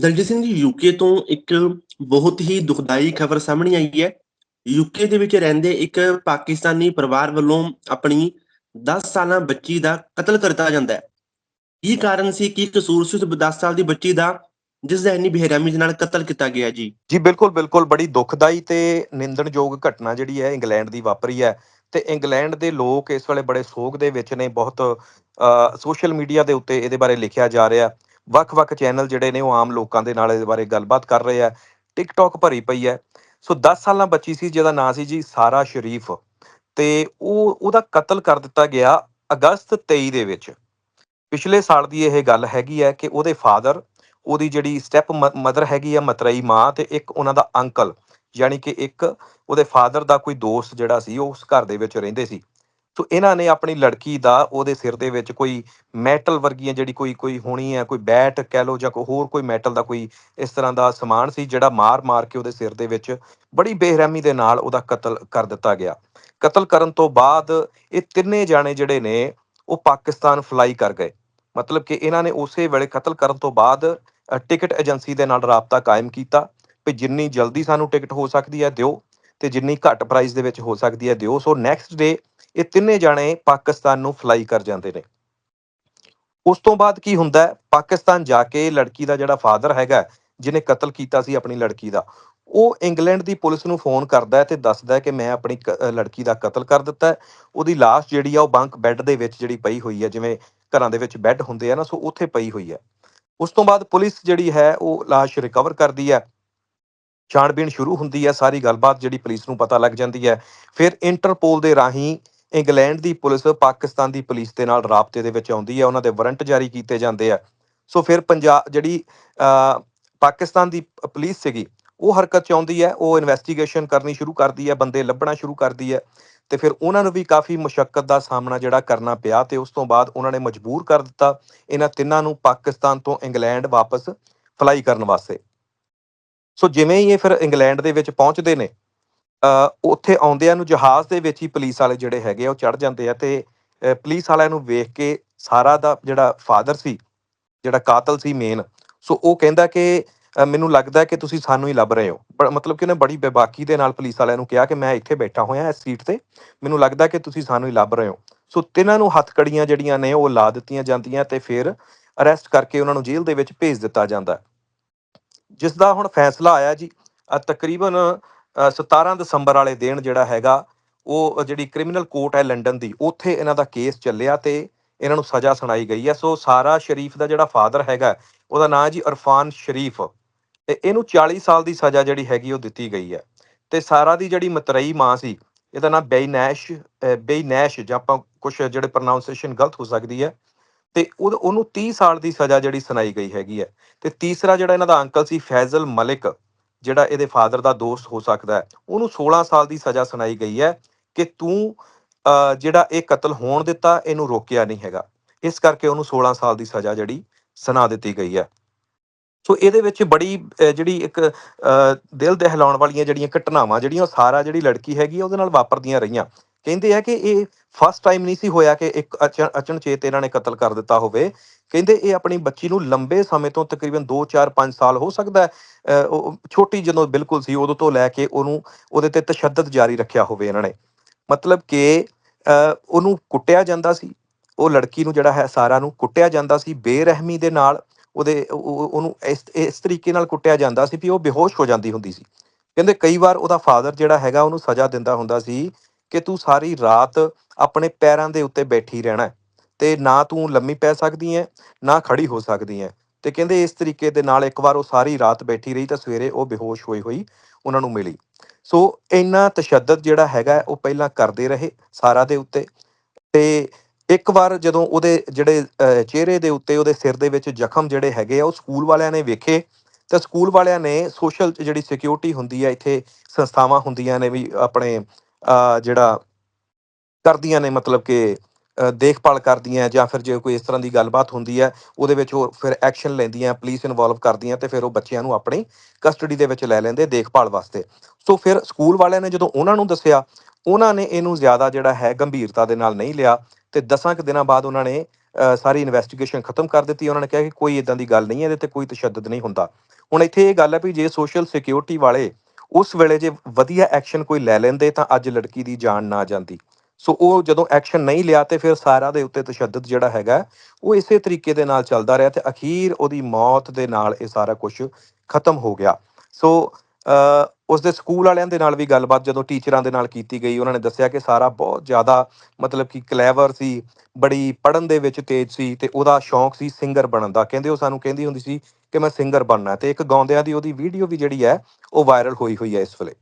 Daljit Singh ji UK ਤੋਂ ਇੱਕ ਬਹੁਤ ਹੀ ਦੁਖਦਾਈ ਖਬਰ ਸਾਹਮਣੇ ਆਈ ਹੈ। ਯੂਕੇ ਦੇ ਵਿੱਚ ਰਹਿੰਦੇ ਇੱਕ ਪਾਕਿਸਤਾਨੀ ਪਰਿਵਾਰ ਵੱਲੋਂ ਆਪਣੀ 10 ਸਾਲਾਂ ਬੱਚੀ ਦਾ ਕਤਲ ਕਰਤਾ ਜਾਂਦਾ ਹੈ। ਕੀ ਕਾਰਨ ਸੀ, ਕਿ ਕਸੂਰ ਸੀ ਉਸ 10 ਸਾਲ ਦੀ ਬੱਚੀ ਦਾ, ਜਿਸ ਦਾ ਇੰਨੀ ਬੇਰਹਿਮੀ ਦੇ ਨਾਲ ਕਤਲ ਕੀਤਾ ਗਿਆ ਜੀ? ਜੀ, ਬਿਲਕੁਲ ਬਿਲਕੁਲ। ਬੜੀ ਦੁਖਦਾਈ ਤੇ ਨਿੰਦਣਯੋਗ ਘਟਨਾ ਜਿਹੜੀ ਹੈ ਇੰਗਲੈਂਡ ਦੀ ਵਾਪਰੀ ਹੈ। ਤੇ ਇੰਗਲੈਂਡ ਦੇ ਲੋਕ ਇਸ ਵੇਲੇ ਬੜੇ ਸੋਗ ਦੇ ਵਿੱਚ ਨੇ। ਬਹੁਤ ਸੋਸ਼ਲ ਮੀਡੀਆ ਦੇ ਉੱਤੇ ਇਹਦੇ ਬਾਰੇ ਲਿਖਿਆ ਜਾ ਰਿਹਾ। ਵੱਖ-ਵੱਖ ਚੈਨਲ ਜਿਹੜੇ ਨੇ ਉਹ ਆਮ ਲੋਕਾਂ ਦੇ ਨਾਲ ਇਹਦੇ ਬਾਰੇ ਗੱਲਬਾਤ ਕਰ ਰਹੇ ਆ। ਟਿਕਟੌਕ ਭਰੀ ਪਈ ਹੈ। ਸੋ 10 ਸਾਲਾਂ ਬੱਚੀ ਸੀ, ਜਿਹਦਾ ਨਾਂ ਸੀ ਜੀ ਸਾਰਾ ਸ਼ਰੀਫ। ਤੇ ਉਹ, ਉਹਦਾ ਕਤਲ ਕਰ ਦਿੱਤਾ ਗਿਆ ਅਗਸਤ 23 ਦੇ ਵਿੱਚ। ਪਿਛਲੇ ਸਾਲ ਦੀ ਇਹ ਗੱਲ ਹੈਗੀ ਹੈ ਕਿ ਉਹਦੇ ਫਾਦਰ, ਉਹਦੀ ਜਿਹੜੀ ਸਟੈਪ ਮਦਰ ਹੈਗੀ ਆ, ਮਤਰਈ ਮਾਂ ਤੇ ਇੱਕ ਉਹਨਾਂ ਦਾ ਅੰਕਲ ਯਾਨੀ ਕਿ ਇੱਕ ਉਹਦੇ ਫਾਦਰ ਦਾ ਕੋਈ ਦੋਸਤ ਜਿਹੜਾ ਸੀ, ਉਹ ਉਸ ਘਰ ਦੇ ਵਿੱਚ ਰਹਿੰਦੇ ਸੀ। ਸੋ ਇਹਨਾਂ ਨੇ ਆਪਣੀ ਲੜਕੀ ਦਾ ਉਹਦੇ ਸਿਰ ਦੇ ਵਿੱਚ ਕੋਈ ਮੈਟਲ ਵਰਗੀਆਂ ਜਿਹੜੀ ਕੋਈ ਕੋਈ ਹੋਣੀ ਹੈ, ਕੋਈ ਬੈਟ ਕਹਿ ਲੋ ਜਾਂ ਕੋਈ ਹੋਰ ਕੋਈ ਮੈਟਲ ਦਾ ਕੋਈ ਇਸ ਤਰ੍ਹਾਂ ਦਾ ਸਮਾਨ ਸੀ ਜਿਹੜਾ ਮਾਰ-ਮਾਰ ਕੇ ਉਹਦੇ ਸਿਰ ਦੇ ਵਿੱਚ ਬੜੀ ਬੇਰਹਿਮੀ ਦੇ ਨਾਲ ਉਹਦਾ ਕਤਲ ਕਰ ਦਿੱਤਾ ਗਿਆ। ਕਤਲ ਕਰਨ ਤੋਂ ਬਾਅਦ ਇਹ ਤਿੰਨੇ ਜਾਣੇ ਜਿਹੜੇ ਨੇ ਉਹ ਪਾਕਿਸਤਾਨ ਫਲਾਈ ਕਰ ਗਏ। ਮਤਲਬ ਕਿ ਇਹਨਾਂ ਨੇ ਉਸੇ ਵੇਲੇ ਕਤਲ ਕਰਨ ਤੋਂ ਬਾਅਦ ਟਿਕਟ ਏਜੰਸੀ ਦੇ ਨਾਲ ਰਾਬਤਾ ਕਾਇਮ ਕੀਤਾ ਵੀ ਜਿੰਨੀ ਜਲਦੀ ਸਾਨੂੰ ਟਿਕਟ ਹੋ ਸਕਦੀ ਹੈ ਦਿਓ। ਤੇ ਜਿੰਨੀ ਘੱਟ ਪ੍ਰਾਈਸ ਦੇ ਵਿੱਚ ਹੋ ਸਕਦੀ ਹੈ ਦਿਓ ਸੋ ਨੈਕਸਟ ਡੇ ਇਹ ਤਿੰਨੇ ਜਾਣੇ ਪਾਕਿਸਤਾਨ ਨੂੰ ਫਲਾਈ ਕਰ ਜਾਂਦੇ ਨੇ ਉਸ ਤੋਂ ਬਾਅਦ ਕੀ ਹੁੰਦਾ ਹੈ ਪਾਕਿਸਤਾਨ ਜਾ ਕੇ ਲੜਕੀ ਦਾ ਜਿਹੜਾ ਫਾਦਰ ਹੈਗਾ ਜਿਹਨੇ ਕਤਲ ਕੀਤਾ ਸੀ ਆਪਣੀ ਲੜਕੀ ਦਾ ਉਹ ਇੰਗਲੈਂਡ ਦੀ ਪੁਲਿਸ ਨੂੰ ਫੋਨ ਕਰਦਾ ਹੈ ਤੇ ਦੱਸਦਾ ਹੈ ਕਿ ਮੈਂ ਆਪਣੀ ਲੜਕੀ ਦਾ ਕਤਲ ਕਰ ਦਿੱਤਾ ਹੈ ਉਹਦੀ লাশ ਜਿਹੜੀ ਆ ਉਹ ਬੰਕ ਬੈੱਡ ਦੇ ਵਿੱਚ ਜਿਹੜੀ ਪਈ ਹੋਈ ਹੈ ਜਿਵੇਂ ਘਰਾਂ ਦੇ ਵਿੱਚ ਬੈੱਡ ਹੁੰਦੇ ਆ ਨਾ ਸੋ ਉੱਥੇ ਪਈ ਹੋਈ ਹੈ ਉਸ ਤੋਂ ਬਾਅਦ ਪੁਲਿਸ ਜਿਹੜੀ ਹੈ ਉਹ লাশ ਰਿਕਵਰ ਕਰਦੀ ਹੈ ਛਾਣਬੀਣ ਸ਼ੁਰੂ ਹੁੰਦੀ ਹੈ, ਸਾਰੀ ਗੱਲਬਾਤ ਜਿਹੜੀ ਪੁਲਿਸ ਨੂੰ ਪਤਾ ਲੱਗ ਜਾਂਦੀ ਹੈ। ਫਿਰ ਇੰਟਰਪੋਲ ਦੇ ਰਾਹੀਂ ਇੰਗਲੈਂਡ ਦੀ ਪੁਲਿਸ ਪਾਕਿਸਤਾਨ ਦੀ ਪੁਲਿਸ ਦੇ ਨਾਲ ਰਾਬਤੇ ਦੇ ਵਿੱਚ ਆਉਂਦੀ ਹੈ, ਉਹਨਾਂ ਦੇ ਵਾਰੰਟ ਜਾਰੀ ਕੀਤੇ ਜਾਂਦੇ ਆ। ਸੋ ਫਿਰ ਪੰਜਾਬ ਜਿਹੜੀ ਪਾਕਿਸਤਾਨ ਦੀ ਪੁਲਿਸ ਸੀਗੀ, ਉਹ ਹਰਕਤ ਚ ਆਉਂਦੀ ਹੈ, ਉਹ ਇਨਵੈਸਟੀਗੇਸ਼ਨ ਕਰਨੀ ਸ਼ੁਰੂ ਕਰਦੀ ਹੈ, ਬੰਦੇ ਲੱਭਣਾ ਸ਼ੁਰੂ ਕਰਦੀ ਹੈ ਤੇ ਫਿਰ ਉਹਨਾਂ ਨੂੰ ਵੀ ਕਾਫੀ ਮੁਸ਼ਕਲ ਦਾ ਸਾਹਮਣਾ ਜਿਹੜਾ ਕਰਨਾ ਪਿਆ ਤੇ ਉਸ ਤੋਂ ਬਾਅਦ ਉਹਨਾਂ ਨੇ ਮਜਬੂਰ ਕਰ ਦਿੱਤਾ, ਇਹਨਾਂ ਤਿੰਨਾਂ ਨੂੰ ਪਾਕਿਸਤਾਨ ਤੋਂ ਇੰਗਲੈਂਡ ਵਾਪਸ ਫਲਾਈ ਕਰਨ ਵਾਸਤੇ। ਸੋ ਜਿਵੇਂ ਹੀ ਇਹ ਫਿਰ ਇੰਗਲੈਂਡ ਦੇ ਵਿੱਚ ਪਹੁੰਚਦੇ ਨੇ ਉੱਥੇ ਆਉਂਦਿਆਂ ਨੂੰ ਜਹਾਜ਼ ਦੇ ਵਿੱਚ ਹੀ ਪੁਲਿਸ ਵਾਲੇ ਜਿਹੜੇ ਹੈਗੇ ਆ, ਉਹ ਚੜ ਜਾਂਦੇ ਆ ਤੇ ਪੁਲਿਸ ਵਾਲਿਆਂ ਨੂੰ ਵੇਖ ਕੇ ਸਾਰਾ ਦਾ ਜਿਹੜਾ ਫਾਦਰ ਸੀ, ਜਿਹੜਾ ਕਾਤਲ ਸੀ ਮੇਨ ਸੋ ਉਹ ਕਹਿੰਦਾ ਕਿ ਮੈਨੂੰ ਲੱਗਦਾ ਕਿ ਤੁਸੀਂ ਸਾਨੂੰ ਹੀ ਲੱਭ ਰਹੇ ਹੋ। ਮਤਲਬ ਕਿ ਉਹਨੇ ਬੜੀ ਬੇਬਾਕੀ ਦੇ ਨਾਲ ਪੁਲਿਸ ਵਾਲਿਆਂ ਨੂੰ ਕਿਹਾ ਕਿ ਮੈਂ ਇੱਥੇ ਬੈਠਾ ਹੋਇਆ ਇਸ ਸੀਟ ਤੇ, ਮੈਨੂੰ ਲੱਗਦਾ ਕਿ ਤੁਸੀਂ ਸਾਨੂੰ ਹੀ ਲੱਭ ਰਹੇ ਹੋ। ਸੋ ਤਿੰਨਾਂ ਨੂੰ ਹੱਥਕੜੀਆਂ ਜਿਹੜੀਆਂ ਨੇ ਉਹ ਲਾ ਦਿੱਤੀਆਂ ਜਾਂਦੀਆਂ ਤੇ ਫਿਰ ਅਰੈਸਟ ਕਰਕੇ ਉਹਨਾਂ ਨੂੰ ਜੇਲ੍ਹ ਦੇ ਵਿੱਚ ਭੇਜ ਦਿੱਤਾ ਜਾਂਦਾ। ਜਿਸ ਦਾ ਹੁਣ ਫੈਸਲਾ ਆਇਆ ਜੀ ਤਕਰੀਬਨ 17 ਦਸੰਬਰ ਵਾਲੇ ਦਿਨ ਜਿਹੜਾ ਹੈਗਾ, ਉਹ ਜਿਹੜੀ ਕ੍ਰਿਮੀਨਲ ਕੋਰਟ ਹੈ ਲੰਡਨ ਦੀ, ਉੱਥੇ ਇਹਨਾਂ ਦਾ ਕੇਸ ਚੱਲਿਆ ਤੇ ਇਹਨਾਂ ਨੂੰ ਸਜ਼ਾ ਸੁਣਾਈ ਗਈ ਹੈ। ਸੋ ਸਾਰਾ ਸ਼ਰੀਫ ਦਾ ਜਿਹੜਾ ਫਾਦਰ ਹੈਗਾ, ਉਹਦਾ ਨਾਮ ਜੀ ਅਰਫਾਨ ਸ਼ਰੀਫ ਤੇ ਇਹਨੂੰ 40 ਸਾਲ ਦੀ ਸਜ਼ਾ ਜਿਹੜੀ ਹੈਗੀ ਉਹ ਦਿੱਤੀ ਗਈ ਹੈ। ਤੇ ਸਾਰਾ ਦੀ ਜਿਹੜੀ ਮਤਰਈ ਮਾਂ ਸੀ, ਇਹਦਾ ਨਾਮ ਬੇਨੈਸ਼ ਬੇਨੈਸ਼ ਜਾਂ ਆਪਾਂ ਕੁਝ ਜਿਹੜੇ ਪ੍ਰੋਨਾਂਸੀਏਸ਼ਨ ਗਲਤ ਹੋ ਸਕਦੀ ਹੈ ਤੇ ਉਹਨੂੰ 30 ਸਾਲ ਦੀ ਸਜ਼ਾ ਜਿਹੜੀ ਸੁਣਾਈ ਗਈ ਹੈਗੀ ਹੈ। ਤੇ ਤੀਸਰਾ ਜਿਹੜਾ ਇਹਨਾਂ ਦਾ ਅੰਕਲ ਸੀ ਫੈਜ਼ਲ ਮਲਿਕ, ਜਿਹੜਾ ਇਹਦੇ ਫਾਦਰ ਦਾ ਦੋਸਤ ਹੋ ਸਕਦਾ ਹੈ, ਉਹਨੂੰ 16 ਸਾਲ ਦੀ ਸਜ਼ਾ ਸੁਣਾਈ ਗਈ ਹੈ ਕਿ ਤੂੰ ਜਿਹੜਾ ਇਹ ਕਤਲ ਹੋਣ ਦਿੱਤਾ, ਇਹਨੂੰ ਰੋਕਿਆ ਨਹੀਂ ਹੈਗਾ। ਇਸ ਕਰਕੇ ਉਹਨੂੰ 16 ਸਾਲ ਦੀ ਸਜ਼ਾ ਜਿਹੜੀ ਸੁਣਾ ਦਿੱਤੀ ਗਈ ਹੈ। ਸੋ ਇਹਦੇ ਵਿੱਚ ਬੜੀ ਜਿਹੜੀ ਇੱਕ ਦਿਲ ਦਹਿਲਾਉਣ ਵਾਲੀਆਂ ਜਿਹੜੀਆਂ ਘਟਨਾਵਾਂ, ਜਿਹੜੀਆਂ ਸਾਰਾ ਜਿਹੜੀ ਲੜਕੀ ਹੈਗੀ ਉਹਦੇ ਨਾਲ ਵਾਪਰਦੀਆਂ ਰਹੀਆਂ। ਕਹਿੰਦੇ ਆ ਕਿ ਇਹ ਫਸਟ ਟਾਈਮ ਨਹੀਂ ਸੀ ਹੋਇਆ ਕਿ ਇੱਕ ਅਚਨਚੇਤ ਇਹਨਾਂ ਨੇ ਕਤਲ ਕਰ ਦਿੱਤਾ ਹੋਵੇ। ਕਹਿੰਦੇ ਇਹ ਆਪਣੀ ਬੱਚੀ ਨੂੰ ਲੰਬੇ ਸਮੇਂ ਤੋਂ ਤਕਰੀਬਨ 2 4 5 ਸਾਲ ਹੋ ਸਕਦਾ ਹੈ। ਛੋਟੀ ਜਦੋਂ ਬਿਲਕੁਲ ਸੀ ਉਦੋਂ ਤੋਂ ਲੈ ਕੇ ਉਹਨੂੰ ਉਹਦੇ ਤੇ ਤਸ਼ੱਦਦ ਜਾਰੀ ਰੱਖਿਆ ਹੋਵੇ ਇਹਨਾਂ ਨੇ। ਮਤਲਬ ਕਿ ਉਹਨੂੰ ਕੁੱਟਿਆ ਜਾਂਦਾ ਸੀ। ਉਹ ਲੜਕੀ ਨੂੰ ਜਿਹੜਾ ਹੈ ਸਾਰਾ ਨੂੰ ਕੁੱਟਿਆ ਜਾਂਦਾ ਸੀ ਬੇਰਹਿਮੀ ਦੇ ਨਾਲ। ਉਹਦੇ ਉਹਨੂੰ ਇਸ ਇਸ ਤਰੀਕੇ ਨਾਲ ਕੁੱਟਿਆ ਜਾਂਦਾ ਸੀ ਵੀ ਉਹ ਬੇਹੋਸ਼ ਹੋ ਜਾਂਦੀ ਹੁੰਦੀ ਸੀ। ਕਹਿੰਦੇ ਕਈ ਵਾਰ ਉਹਦਾ ਫਾਦਰ ਜਿਹੜਾ ਹੈਗਾ ਉਹਨੂੰ ਸਜ਼ਾ ਦਿੰਦਾ ਹੁੰਦਾ ਸੀ ਕਿ ਤੂੰ ਸਾਰੀ ਰਾਤ ਆਪਣੇ ਪੈਰਾਂ ਦੇ ਉੱਤੇ ਬੈਠੀ ਰਹਿਣਾ ਤੇ ਨਾ ਤੂੰ ਲੰਮੀ ਪੈ ਸਕਦੀ ਹੈ, ਨਾ ਖੜੀ ਹੋ ਸਕਦੀ ਹੈ। ਤੇ ਕਹਿੰਦੇ ਇਸ ਤਰੀਕੇ ਦੇ ਨਾਲ ਇੱਕ ਵਾਰ ਉਹ ਸਾਰੀ ਰਾਤ ਬੈਠੀ ਰਹੀ ਤਾਂ ਸਵੇਰੇ ਉਹ ਬੇਹੋਸ਼ ਹੋਈ ਹੋਈ ਉਹਨਾਂ ਨੂੰ ਮਿਲੀ। ਸੋ ਇੰਨਾ ਤਸ਼ੱਦਦ ਜਿਹੜਾ ਹੈਗਾ ਉਹ ਪਹਿਲਾਂ ਕਰਦੇ ਰਹੇ ਸਾਰਾ ਦੇ ਉੱਤੇ ਤੇ ਇੱਕ ਵਾਰ ਜਦੋਂ ਉਹਦੇ ਜਿਹੜੇ ਚਿਹਰੇ ਦੇ ਉੱਤੇ ਉਹਦੇ ਸਿਰ ਦੇ ਵਿੱਚ ਜ਼ਖਮ ਜਿਹੜੇ ਹੈਗੇ ਆ, ਉਹ ਸਕੂਲ ਵਾਲਿਆਂ ਨੇ ਵੇਖੇ ਤਾਂ ਸਕੂਲ ਵਾਲਿਆਂ ਨੇ ਸੋਸ਼ਲ ਜਿਹੜੀ ਸਿਕਿਉਰਿਟੀ ਹੁੰਦੀ ਹੈ ਇੱਥੇ ਸੰਸਥਾਵਾਂ ਹੁੰਦੀਆਂ ਨੇ ਵੀ ਆਪਣੇ ਜਿਹੜਾ ਕਰਦੀਆਂ ਨੇ, ਮਤਲਬ ਕਿ ਦੇਖਭਾਲ ਕਰਦੀਆਂ ਜਾਂ ਫਿਰ ਜੇ ਕੋਈ ਇਸ ਤਰ੍ਹਾਂ ਦੀ ਗੱਲਬਾਤ ਹੁੰਦੀ ਹੈ, ਉਹਦੇ ਵਿੱਚ ਉਹ ਫਿਰ ਐਕਸ਼ਨ ਲੈਂਦੀਆਂ, ਪੁਲਿਸ ਇਨਵੋਲਵ ਕਰਦੀਆਂ ਤੇ ਫਿਰ ਉਹ ਬੱਚਿਆਂ ਨੂੰ ਆਪਣੀ ਕਸਟਡੀ ਦੇ ਵਿੱਚ ਲੈ ਲੈਂਦੇ ਦੇਖਭਾਲ ਵਾਸਤੇ। ਸੋ ਫਿਰ ਸਕੂਲ ਵਾਲਿਆਂ ਨੇ ਜਦੋਂ ਉਹਨਾਂ ਨੂੰ ਦੱਸਿਆ, ਉਹਨਾਂ ਨੇ ਇਹਨੂੰ ਜ਼ਿਆਦਾ ਜਿਹੜਾ ਹੈ ਗੰਭੀਰਤਾ ਦੇ ਨਾਲ ਨਹੀਂ ਲਿਆ ਤੇ ਦਸਾਂ ਕੁ ਦਿਨਾਂ ਬਾਅਦ ਉਹਨਾਂ ਨੇ ਸਾਰੀ ਇਨਵੈਸਟੀਗੇਸ਼ਨ ਖਤਮ ਕਰ ਦਿੱਤੀ। ਉਹਨਾਂ ਨੇ ਕਿਹਾ ਕਿ ਕੋਈ ਇਦਾਂ ਦੀ ਗੱਲ ਨਹੀਂ ਹੈ, ਇਹਦੇ ਤੇ ਕੋਈ ਤਸ਼ੱਦਦ ਨਹੀਂ ਹੁੰਦਾ। ਹੁਣ ਇੱਥੇ ਇਹ ਗੱਲ ਹੈ ਵੀ ਜੇ ਸੋਸ਼ਲ ਸਿਕਿਉਰਿਟੀ ਵਾਲੇ ਉਸ ਵੇਲੇ ਜੇ ਵਧੀਆ ਐਕਸ਼ਨ ਕੋਈ ਲੈ ਲੈਂਦੇ ਤਾਂ ਅੱਜ ਲੜਕੀ ਦੀ ਜਾਨ ਨਾ ਜਾਂਦੀ। ਸੋ ਉਹ ਜਦੋਂ ਐਕਸ਼ਨ ਨਹੀਂ ਲਿਆ ਤੇ ਫਿਰ ਸਾਰਾ ਦੇ ਉੱਤੇ ਤਸ਼ੱਦਦ ਜਿਹੜਾ ਹੈਗਾ ਉਹ ਇਸੇ ਤਰੀਕੇ ਦੇ ਨਾਲ ਚੱਲਦਾ ਰਿਹਾ ਤੇ ਅਖੀਰ ਉਹਦੀ ਮੌਤ ਦੇ ਨਾਲ ਇਹ ਸਾਰਾ ਕੁਝ ਖਤਮ ਹੋ ਗਿਆ। ਸੋ ਅ, ਉਸ ਦੇ ਸਕੂਲ ਵਾਲਿਆਂ ਦੇ ਨਾਲ ਵੀ ਗੱਲਬਾਤ ਜਦੋਂ ਟੀਚਰਾਂ ਦੇ ਨਾਲ ਕੀਤੀ ਗਈ ਉਹਨਾਂ ਨੇ ਦੱਸਿਆ ਕਿ ਸਾਰਾ ਬਹੁਤ ਜ਼ਿਆਦਾ ਮਤਲਬ ਕਿ ਕਲੇਵਰ ਸੀ ਬੜੀ ਪੜਨ ਦੇ ਵਿੱਚ ਤੇਜ਼ ਸੀ ਤੇ ਉਹਦਾ ਸ਼ੌਂਕ ਸੀ ਸਿੰਗਰ ਬਣਨ ਦਾ। ਕਹਿੰਦੇ ਉਹ ਸਾਨੂੰ ਕਹਿੰਦੀ ਹੁੰਦੀ ਸੀ ਕਿ ਮੈਂ ਸਿੰਗਰ ਬਣਨਾ ਤੇ ਇੱਕ ਗਾਉਂਦਿਆਂ ਦੀ ਉਹਦੀ ਵੀਡੀਓ ਵੀ ਜਿਹੜੀ ਹੈ ਉਹ ਵਾਇਰਲ ਹੋਈ ਹੋਈ ਹੈ ਇਸ ਵੇਲੇ।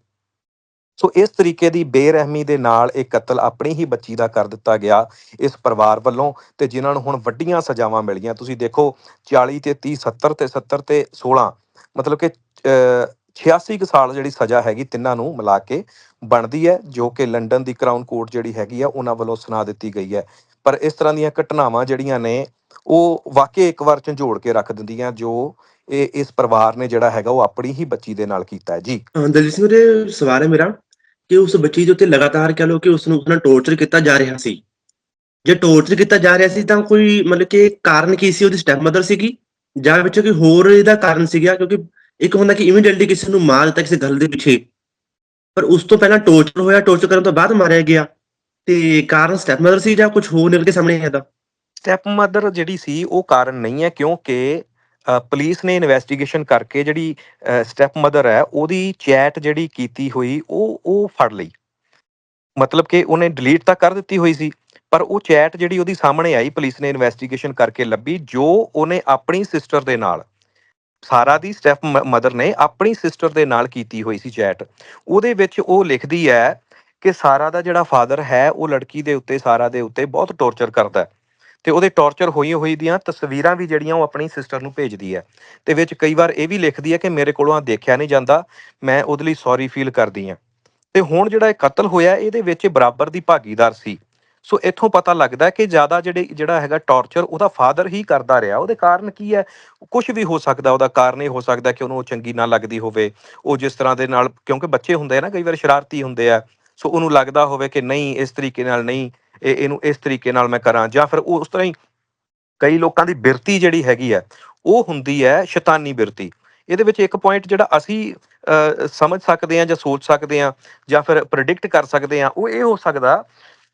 ਸੋ ਇਸ ਤਰੀਕੇ ਦੀ ਬੇਰਹਿਮੀ ਦੇ ਨਾਲ ਇਹ ਕਤਲ ਆਪਣੀ ਹੀ ਬੱਚੀ ਦਾ ਕਰ ਦਿੱਤਾ ਗਿਆ ਇਸ ਪਰਿਵਾਰ ਵੱਲੋਂ ਤੇ ਜਿਨ੍ਹਾਂ ਨੂੰ ਹੁਣ ਵੱਡੀਆਂ ਸਜ਼ਾਵਾਂ ਮਿਲੀਆਂ। ਤੁਸੀਂ ਦੇਖੋ 40 ਤੇ 30 70 ਤੇ 70 ਤੇ 16 ਮਤਲਬ ਕਿ ਅਹ, 86 ਕੁ ਸਾਲ ਜਿਹੜੀ ਸਜ਼ਾ ਹੈਗੀ ਤਿੰਨਾਂ ਨੂੰ ਮਿਲਾ ਕੇ ਬਣਦੀ ਹੈ ਜੋ ਕਿ ਲੰਡਨ ਦੀ ਕਰਾਊਨ ਕੋਰਟ ਜਿਹੜੀ ਹੈਗੀ ਆ ਉਹਨਾਂ ਵੱਲੋਂ ਸੁਣਾ ਦਿੱਤੀ ਗਈ ਹੈ। ਪਰ ਇਸ ਤਰ੍ਹਾਂ ਦੀਆਂ ਘਟਨਾਵਾਂ ਜਿਹੜੀਆਂ ਨੇ ਉਹ ਵਾਕਈ ਇੱਕ ਵਾਰ ਝੰਜੋੜ ਕੇ ਰੱਖ ਦਿੰਦੀਆਂ ਜੋ ਇਹ ਇਸ ਪਰਿਵਾਰ ਨੇ ਜਿਹੜਾ ਹੈਗਾ ਉਹ ਆਪਣੀ ਹੀ ਬੱਚੀ ਦੇ ਨਾਲ ਕੀਤਾ ਹੈ। ਜੀ। ਦਲਜੀਤ ਸਿੰਘ ਵੀਰੇ, ਸਵਾਲ ਹੈ ਮੇਰਾ ਕਿ ਉਸ ਬੱਚੀ ਦੇ ਉੱਤੇ ਲਗਾਤਾਰ ਕਹ ਲਓ ਕਿ ਉਸ ਨੂੰ ਉਤਨਾ ਟੌਰਚਰ ਕੀਤਾ ਜਾ ਰਿਹਾ ਸੀ। ਜੇ ਟੌਰਚਰ ਕੀਤਾ ਜਾ ਰਿਹਾ ਸੀ ਤਾਂ ਕੋਈ ਮਤਲਬ ਕਿ ਕਾਰਨ ਕੀ ਸੀ? ਉਹਦੀ ਸਟੈਪ ਮਦਰ ਸੀਗੀ ਜਾਂ ਵਿੱਚ ਕੋਈ ਹੋਰ ਇਹਦਾ ਕਾਰਨ ਸੀਗਾ? ਕਿਉਂਕਿ ਇੱਕ ਹੁੰਦਾ ਕਿ ਇਮੀਡੀਏਟਲੀ ਕਿਸੇ ਨੂੰ ਮਾਰ ਦਿੱਤਾ ਕਿਸੇ ਗੱਲ ਦੇ ਪਿੱਛੇ। ਪਰ ਉਸ ਤੋਂ ਪਹਿਲਾਂ ਟੌਰਚਰ ਹੋਇਆ ਟੌਰਚਰ ਕਰਨ ਤੋਂ ਬਾਅਦ ਮਾਰਿਆ ਗਿਆ। ਤੇ ਕਾਰਨ ਸਟੈਪ ਮਦਰ ਸੀ ਜਾਂ ਕੁਝ ਹੋਰ ਨਿਕਲ ਕੇ ਸਾਹਮਣੇ ਆਇਆ ਦਾ ਸਟੈਪ ਮਦਰ ਜਿਹੜੀ ਸੀ, ਉਹ ਕਾਰਨ ਨਹੀਂ ਹੈ ਕਿਉਂਕਿ ਪੁਲਿਸ ਨੇ ਇਨਵੈਸਟੀਗੇਸ਼ਨ ਕਰਕੇ ਜਿਹੜੀ ਸਟੈਪ ਮਦਰ ਹੈ, ਉਹਦੀ ਚੈਟ ਜਿਹੜੀ ਕੀਤੀ ਹੋਈ, ਉਹ ਉਹ ਫੜ ਲਈ। ਮਤਲਬ ਕਿ ਉਹਨੇ ਡਿਲੀਟ ਤਾਂ ਕਰ ਦਿੱਤੀ ਹੋਈ ਸੀ, ਪਰ ਉਹ ਚੈਟ ਜਿਹੜੀ ਉਹਦੀ ਸਾਹਮਣੇ ਆਈ ਪੁਲਿਸ ਨੇ ਇਨਵੈਸਟੀਗੇਸ਼ਨ ਕਰਕੇ ਲੱਭੀ, ਜੋ ਉਹਨੇ ਆਪਣੀ ਸਿਸਟਰ ਦੇ ਨਾਲ, ਸਾਰਾ ਦੀ ਸਟੈਪ ਮਦਰ ਨੇ ਆਪਣੀ ਸਿਸਟਰ ਦੇ ਨਾਲ ਕੀਤੀ ਹੋਈ ਸੀ ਚੈਟ ਉਹਦੇ ਵਿੱਚ ਉਹ ਲਿਖਦੀ ਹੈ ਕਿ ਸਾਰਾ ਦਾ ਜਿਹੜਾ ਫਾਦਰ ਹੈ, ਉਹ ਲੜਕੀ ਦੇ ਉੱਤੇ, ਸਾਰਾ ਦੇ ਉੱਤੇ ਬਹੁਤ ਟੌਰਚਰ ਕਰਦਾ ਹੈ। ਤੇ ਉਹਦੇ ਟੌਰਚਰ ਹੋਈ ਹੋਈ ਦੀਆਂ ਤਸਵੀਰਾਂ ਵੀ ਜਿਹੜੀਆਂ ਉਹ ਆਪਣੀ ਸਿਸਟਰ ਨੂੰ ਭੇਜਦੀ ਹੈ। ਤੇ ਵਿੱਚ ਕਈ ਵਾਰ ਇਹ ਵੀ ਲਿਖਦੀ ਹੈ ਕਿ ਮੇਰੇ ਕੋਲੋਂ ਆ ਦੇਖਿਆ ਨਹੀਂ ਜਾਂਦਾ, ਮੈਂ ਉਹਦੇ ਲਈ ਸੌਰੀ ਫੀਲ ਕਰਦੀ ਹਾਂ। ਤੇ ਹੁਣ ਜਿਹੜਾ ਇਹ ਕਤਲ ਹੋਇਆ, ਇਹਦੇ ਵਿੱਚ ਬਰਾਬਰ ਦੀ ਭਾਗੀਦਾਰ ਸੀ। ਸੋ ਇੱਥੋਂ ਪਤਾ ਲੱਗਦਾ ਕਿ ਜ਼ਿਆਦਾ ਜਿਹੜੇ, ਜਿਹੜਾ ਹੈਗਾ ਟੌਰਚਰ ਉਹਦਾ ਫਾਦਰ ਹੀ ਕਰਦਾ ਰਿਹਾ। ਉਹਦੇ ਕਾਰਨ ਕੀ ਹੈ? ਕੁਝ ਵੀ ਹੋ ਸਕਦਾ, ਉਹਦਾ ਕਾਰਨ ਇਹ ਹੋ ਸਕਦਾ ਕਿ ਉਹਨੂੰ ਉਹ ਚੰਗੀ ਨਾ ਲੱਗਦੀ ਹੋਵੇ। ਉਹ ਜਿਸ ਤਰ੍ਹਾਂ ਦੇ ਨਾਲ, ਕਿਉਂਕਿ ਬੱਚੇ ਹੁੰਦੇ ਆ ਨਾ, ਕਈ ਵਾਰ ਸ਼ਰਾਰਤੀ ਹੁੰਦੇ ਆ। ਸੋ ਉਹਨੂੰ ਲੱਗਦਾ ਹੋਵੇ ਕਿ ਨਹੀਂ, ਇਸ ਤਰੀਕੇ ਨਾਲ ਨਹੀਂ ਇਹ ਇਹਨੂੰ ਇਸ ਤਰੀਕੇ ਨਾਲ ਮੈਂ ਕਰਾਂ ਜਾਂ ਫਿਰ ਉਹ ਉਸ ਤਰ੍ਹਾਂ ਹੀ ਕਈ ਲੋਕਾਂ ਦੀ ਬਿਰਤੀ ਜਿਹੜੀ ਹੈਗੀ ਹੈ ਉਹ ਹੁੰਦੀ ਹੈ ਸ਼ੈਤਾਨੀ ਬਿਰਤੀ। ਇਹਦੇ ਵਿੱਚ ਇੱਕ ਪੁਆਇੰਟ ਜਿਹੜਾ ਅਸੀਂ ਸਮਝ ਸਕਦੇ ਹਾਂ ਜਾਂ ਸੋਚ ਸਕਦੇ ਹਾਂ ਜਾਂ ਫਿਰ ਪ੍ਰੈਡਿਕਟ ਕਰ ਸਕਦੇ ਹਾਂ ਉਹ ਇਹ ਹੋ ਸਕਦਾ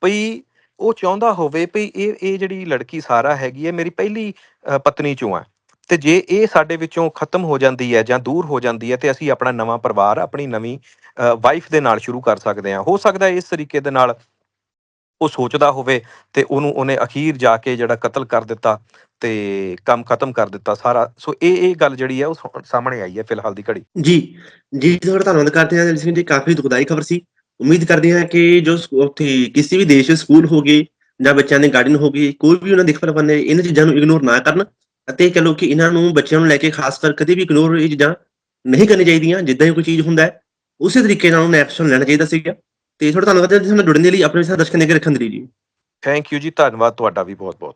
ਭਈ ਉਹ ਚਾਹੁੰਦਾ ਹੋਵੇ ਭਈ ਇਹ ਇਹ ਜਿਹੜੀ ਲੜਕੀ ਸਾਰਾ ਹੈਗੀ ਹੈ ਮੇਰੀ ਪਹਿਲੀ ਅਹ, ਪਤਨੀ ਚੋਂ ਹੈ। ਤੇ ਜੇ ਇਹ ਸਾਡੇ ਵਿੱਚੋਂ ਖਤਮ ਹੋ ਜਾਂਦੀ ਹੈ ਜਾਂ ਦੂਰ ਹੋ ਜਾਂਦੀ ਹੈ ਤੇ ਅਸੀਂ ਆਪਣਾ ਨਵਾਂ ਪਰਿਵਾਰ ਆਪਣੀ ਨਵੀਂ ਵਾਈਫ ਦੇ ਨਾਲ ਸ਼ੁਰੂ ਕਰ ਸਕਦੇ ਹਾਂ। ਹੋ ਸਕਦਾ ਇਸ ਤਰੀਕੇ ਦੇ ਨਾਲ ਉਹ ਸੋਚਦਾ ਹੋਵੇ ਤੇ ਉਹਨੂੰ ਉਹਨੇ ਅਖੀਰ ਜਾ ਕੇ ਜਿਹੜਾ ਕਤਲ ਕਰ ਦਿੱਤਾ ਤੇ ਕੰਮ ਖਤਮ ਕਰ ਦਿੱਤਾ ਸਾਰਾ। ਸੋ ਇਹ ਇਹ ਗੱਲ ਜਿਹੜੀ ਹੈ ਉਹ ਸਾਹਮਣੇ ਆਈ ਹੈ ਫਿਲਹਾਲ ਦੀ ਘੜੀ। ਜੀ ਜੀ ਤੁਹਾਡਾ ਧੰਨਵਾਦ ਕਰਦੇ ਹਾਂ। ਦਲਜੀਤ ਜੀ ਕਾਫੀ ਦੁਖਦਾਈ ਖਬਰ ਸੀ। ਉਮੀਦ ਕਰਦੇ ਹਾਂ ਕਿ ਜੋ ਉੱਥੇ ਕਿਸੇ ਵੀ ਦੇਸ਼ ਵਿੱਚ ਸਕੂਲ ਹੋ ਗਏ ਜਾਂ ਬੱਚਿਆਂ ਦੇ ਗਾਰਡਨ ਹੋ ਗਏ, ਕੋਈ ਵੀ ਉਹਨਾਂ ਦੇਖਭਾਲ ਬੰਨੇ ਇਹਨਾਂ ਚੀਜ਼ਾਂ ਨੂੰ ਇਗਨੋਰ ਨਾ ਕਰਨ ਅਤੇ ਕਹ ਲਓ ਕਿ ਇਹਨਾਂ ਨੂੰ ਬੱਚਿਆਂ ਨੂੰ ਲੈ ਕੇ ਖਾਸ ਕਰ ਕਦੇ ਵੀ ਇਗਨੋਰ ਇਹ ਚੀਜ਼ਾਂ ਨਹੀਂ ਕਰਨੀ ਚਾਹੀਦੀਆਂ, ਜਿੱਦਾਂ ਹੀ ਕੋਈ ਚੀਜ਼ ਹੁੰਦਾ ਹੈ, ਉਸੇ ਤਰੀਕੇ ਨਾਲ ਉਹਨੂੰ ਐਕਸ਼ਨ ਲੈਣਾ ਚਾਹੀਦਾ ਸੀਗਾ। ਤੇ ਤੁਹਾਡਾ ਧੰਨਵਾਦ ਹੈ ਤੁਸੀਂ ਜੁੜਨ ਦੇ ਲਈ ਆਪਣੇ ਸਾਥ ਦਰਸ਼ਕਾਂ ਦੇ ਅੱਗੇ ਰੱਖਣ ਦੇ ਲਈ ਜੀ। ਥੈਂਕ ਯੂ ਜੀ, ਧੰਨਵਾਦ ਤੁਹਾਡਾ ਵੀ ਬਹੁਤ ਬਹੁਤ